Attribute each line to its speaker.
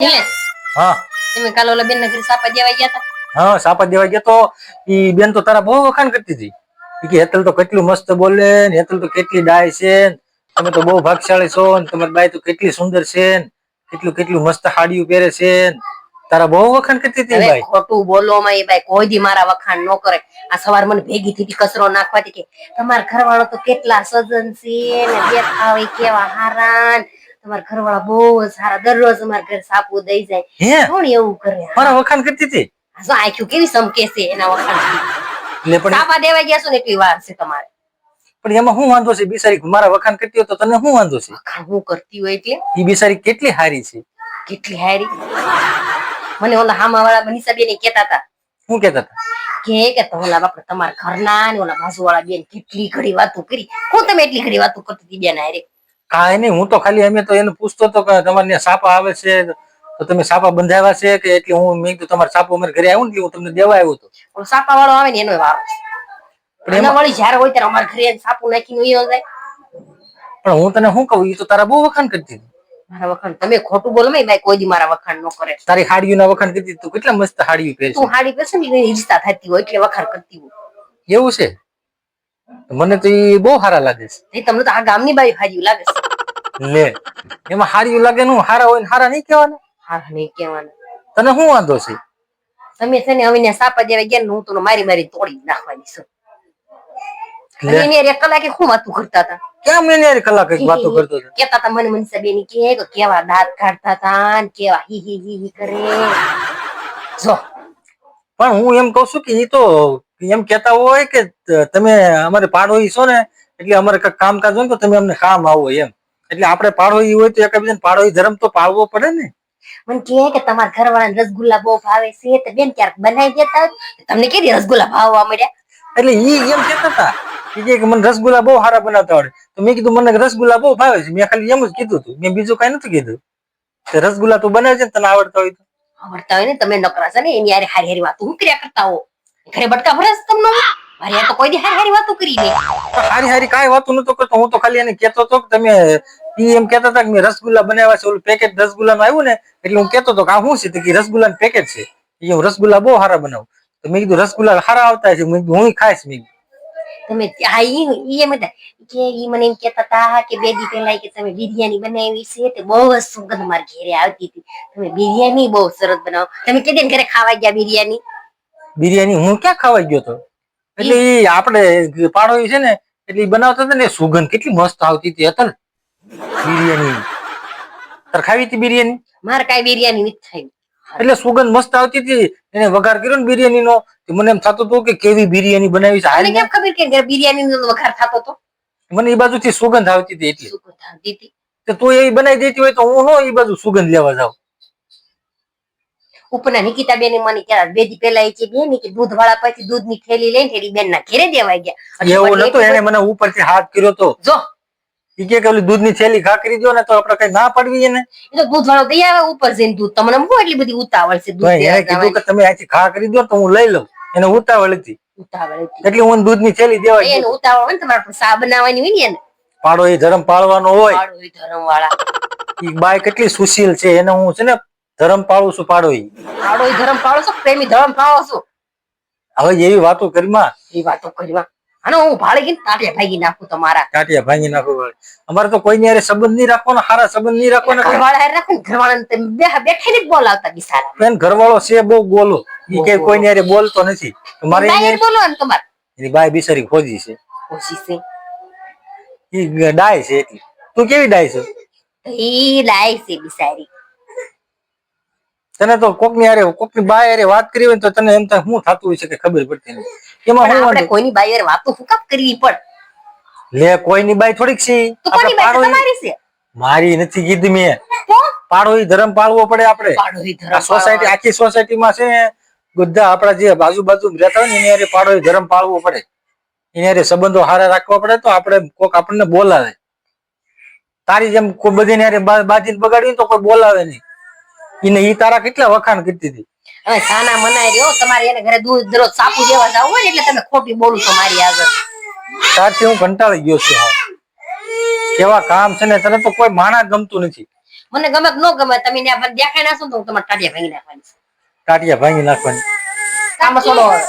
Speaker 1: નિલેશ
Speaker 2: હા.
Speaker 1: તમે કાલે ઓલા બેન ઘરે સાપા દેવા ગયા હતા
Speaker 2: હા સાપા દેવા ગયો તો ઈ બેન તો તારા બહુ વખાણ કરતી હતી. કે હેતલ તો કેટલું મસ્ત બોલે ને હેતલ તો કેટલી ડાય છે તમે તો બહુ ભાગશાળી છો ને તમારી બાઈ તો કેટલી સુંદર છે કેટલું કેટલું મસ્ત હાડિયું પહેરે છે તારા બહુ વખાણ કરતી હતી ઈ
Speaker 1: હવે
Speaker 2: બાઈ.
Speaker 1: ખોટું બોલો માં એ કોઈ દી મારા વખાણ ન કરે. આ સવાર મને ભેગી થી કચરો નાખવાથી કે તમારા ઘરવાળો તો કેટલા સજન છે ને દેખાવ કેવા હારા ને. તમારા ઘરવાળા બહુ સારા દરરોજ અમારા ઘરે સાપુ દઈ જાય.
Speaker 2: હે?
Speaker 1: કોણ એવું કરે?
Speaker 2: મારા વખાણ કરતી હતી?
Speaker 1: જો આંખ્યું કેવી સમકે છે એના વખાણ.
Speaker 2: એટલે પણ
Speaker 1: સાપા દેવા ગયા છો ને એટલી વાર છે તમારે.
Speaker 2: પણ એમાં શું વાંધો છે? બિચારી મારા વખાણ કરતી હોય તો તને શું વાંધો છે?
Speaker 1: હું કરતી હોય એટલે?
Speaker 2: એ બિચારી કેટલી હારી છે?
Speaker 1: કેટલી હારી? મને ઓલા હામા વાળા મનીષા બેન કેતા હતા.
Speaker 2: શું કેતા હતા?
Speaker 1: કે કે ઓલા બાપડે તમારા ઘરના ને ઓલા બાજુ વાળા બેન કેટલી ઘડી વાતો કરી. હું તમે એટલી ઘડી વાતો કરતી હતી બેન હારે?
Speaker 2: કાંઈ નહીં હું તો ખાલી અમે તો એને પૂછતો હતો કે તમારે સાપા આવે છે તો તમે સાપા બંધાવ્યા છે કે એટલે હું મેં કીધું તમારે સાપો અમારે ઘરે આવ્યો ને હું તમને દેવા આવ્યો હતો.
Speaker 1: સાપા વાળો આવે ને એનો વારો. એના
Speaker 2: એમાં
Speaker 1: વળી જયારે હોય ત્યારે અમારા ઘરે સાપુ નાખીને ઉયો જાય.
Speaker 2: પણ હું તને શું કહું એ તો તારા બહુ વખાણ કરતી
Speaker 1: મારા વખાણ? તમે ખોટું બોલો મેં ભાઈ કોઈ દી મારા વખાણ ન કરે.
Speaker 2: તારી હાડીઓના વખાણ કરતી. તું કેટલા મસ્ત હાડીઓ પહેરે
Speaker 1: તું હાડી પહેરશે ને ઈર્ષા થતી હોય એટલે વખાણ કરતી હોય.
Speaker 2: એવું છે? મને તો એ બહુ સારા લાગે છે.
Speaker 1: તમને તો આ ગામની બાઈ હાજી લાગે છે.
Speaker 2: લે. એમાં હાર્યું લાગે નું હારા હોય ને હારા નહીં કહેવાના?
Speaker 1: હારા નહીં કહેવાના.
Speaker 2: તને શું વાંધો છે?
Speaker 1: તમે છે ને હવે સાપા જેવા ગયા હું તો મારી મારી તોડી નાખવાની છું. એની કલાકે શું વાતું કરતા હતા?
Speaker 2: ક્યાં મેં યાર કલાક વાતો કરતો હતો?
Speaker 1: કેતા હતા મને મનસા બેની કે કેવા દાંત કાઢતા હતા ને કેવા હી હી હી હી કરે. જો.
Speaker 2: પણ હું એમ કઉ છું કે એ તો એમ કેતા હોય કે તમે અમારે પાડો છો ને એટલે અમારે કામકાજ હોય તો તમે અમને કામ આવો એમ. એટલે આપણે પાડોઈ હોય તો એકબીજાને પાડોઈ ધર્મ તો પાળવો પડે ને.
Speaker 1: મને કહે કે તમારા ઘરવાળાને રસગુલ્લા બહુ ભાવે છે તો બેન ક્યારેક બનાવી દેતા તમને કેવી રસગુલ્લા ભાવવા મળ્યા?
Speaker 2: એટલે ઈ એમ કેતા હતા. કે મને રસગુલ્લા બહુ સારા બનાવતા આવડે. તો મેં કીધું મને રસગુલ્લા બહુ ભાવે છે. મેં ખાલી એમ જ કીધું હતું. મેં બીજું કઈ નથી કીધું. કે રસગુલ્લા તું બનાવે છે તને આવડતા હોય તો.
Speaker 1: આવડતા હોય ને તમે નકરા છે ને એની હારે હારી હારી વાતો હું કર્યા કરતા હો. ઘરે બટકા ભરે તમને? મારી તો કોઈ દી હારી હારી વાતો કરી નહીં.
Speaker 2: હારી હારી કાંઈ વાતો નતો કરતો. હું તો ખાલી એને કહેતો તો કે તમે ઈ એમ કહેતા હતા કે મેં રસગુલ્લા બનાવ્યા છે. ઓલું પેકેટ રસગુલ્લાનું આવ્યું ને એટલે હું કહેતો તો કે આ શું છે? તો કે રસગુલ્લાનું પેકેટ છે. એ હું રસગુલ્લા બહુ સારા બનાવું. તો મેં કીધું રસગુલ્લા સારા આવતા છે મેં કીધું હું ખાઈશ. મેં
Speaker 1: તમે આ ઈ એમ હતા કે ઈ મને એમ કેતા હતા કે બે દી પહેલા કે તમે બિરયાની બનાવી છે તે બહુ જ સુગંધ મારા ઘેરે આવતી હતી. તમે બિરયાની બહુ સરસ બનાવો. તમે કે ઘરે ખાવા ગયા બિરયાની?
Speaker 2: બિરયાની હું ક્યાં ખાવા ગયો હતો એટલે આપણે પાડોઈ છે ને એટલે બનાવતા હતા ને સુગંધ કેટલી મસ્ત આવતી હતી અતલ. બિરયાની. તાર ખાવી હતી બિરયાની?
Speaker 1: મારે કઈ બિરયાની નથી થઈ
Speaker 2: એટલે સુગંધ મસ્ત આવતી હતી એને વઘાર કર્યો ને બિરયાની નો મને એમ થતું હતું કે કેવી બિરયાની બનાવી છે હારી
Speaker 1: કેમ ખબર કે બિરયાની નો વઘાર થતો હતો?
Speaker 2: મને એ બાજુથી સુગંધ આવતી હતી એટલે.
Speaker 1: સુગંધ આવતી હતી.
Speaker 2: તો તું એ બનાવી દેતી હોય તો હું નો એ બાજુ સુગંધ લેવા જાઉં.
Speaker 1: ઉપરના નિકિતા બેન મને કહેતા બે દી પહેલા એ બેન કે દૂધ વાળા પછી દૂધની થેલી લઈને ઠેડી બેન ના ઘેરે દેવાઈ ગયા.
Speaker 2: એવું નતું એને મને ઉપરથી હાથ કર્યો તો.
Speaker 1: જો.
Speaker 2: ઈ કે કે દૂધની થેલી ખાકરી દો ને તો આપણે કઈ ના પડવી એને.
Speaker 1: એ તો દૂધ વાળો દઈ આવે ઉપર જઈને દૂધ. તમને હું એટલી બધી ઉતાવળ છે દૂધ
Speaker 2: એને કીધું કે તમે આથી ખાકરી દો તો હું લઈ લઉં. એને ઉતાવળ હતી.
Speaker 1: ઉતાવળ હતી.
Speaker 2: એટલે હું દૂધની થેલી દેવા
Speaker 1: એને ઉતાવળ હોય ને તમારે સા બનાવવાની હોય ને એને.
Speaker 2: પાડો એ ધર્મ પાળવાનો હોય.
Speaker 1: પાડો એ ધરમ વાળા
Speaker 2: ઈ બાય કેટલી સુશીલ છે એને હું છે ને ધર્મ પાળું છું પાડો
Speaker 1: પાડોઈ ધર્મ પાળું છું પ્રેમી ધર્મ પાળો છું?
Speaker 2: હવે એવી વાતો કરીમાં
Speaker 1: એ વાતો કરીમાં અને હું ભાળી તાટિયા ભાગી નાખું તમારા.
Speaker 2: તાટિયા ભાંગી નાખું અમારે તો કોઈની હારે સંબંધ નહીં રાખવાનો સારા સંબંધ નહીં રાખવાનો.
Speaker 1: ઘરવાળા હારે રાખો ઘરવાળાને તમે બે- બેઠીને બોલાવતા બિસારા
Speaker 2: બેન ઘરવાળો છે બહુ બોલો એ કે કોઈની હારે બોલતો નથી. મારે એની
Speaker 1: બોલો ને તમારે.
Speaker 2: એની બાય બિસારી ખોજી છે.
Speaker 1: ખોજી છે.
Speaker 2: ઈ ડાય છે એટલી. તું કેવી ડાય છે?
Speaker 1: ઈ લાય છે બિસારી.
Speaker 2: તને તો કોકની હારે કોકની બાય હારે વાત કરી હોય ને તો તને એમ થાય શું થતું હોય છે કે ખબર પડતી નથી. એમાં હું
Speaker 1: આપણે કોઈની બાય હારે વાતો હું કામ કરવી પડે
Speaker 2: લે કોઈની બાય થોડીક છે.
Speaker 1: તો
Speaker 2: આપણે
Speaker 1: બાઈ તમારી છે.
Speaker 2: મારી નથી કીધી મેં. પાડો ઈ ધર્મ પાળવો પડે આપણે.
Speaker 1: પાડો
Speaker 2: આ સોસાયટી આખી સોસાયટીમાં છે બધા આપણા જે બાજુ બાજુ રહેતા હોય ને એની હારે પાડો ધર્મ પાળવો પડે. એની હારે સંબંધો હારા રાખવા પડે તો આપણે કોક આપણને બોલાવે. તારી જેમ બધી હારે બગાડવી તો કોઈ બોલાવે નહીં. એને ઈ તારા કેટલા વખાણ કરતી હતી
Speaker 1: અને સાના મનાઈ રહ્યો તમારે એને ઘરે દૂધ દરરોજ સાપુ દેવા જવું હોય ને એટલે તમે ખોટી બોલું છો મારી આગળ
Speaker 2: ત્યારથી હું કંટાળી ગયો છું હાવ. કેવા કામ છે ને તને તો કોઈ માણા ગમતું નથી
Speaker 1: મને ગમે કે ન ગમે તમે મને દેખાઈ નાખો તો હું તમારે ટાટિયા ભાંગી નાખવાની.
Speaker 2: ટાટિયા ભાંગી નાખવાની
Speaker 1: આમાં છોડો હવે.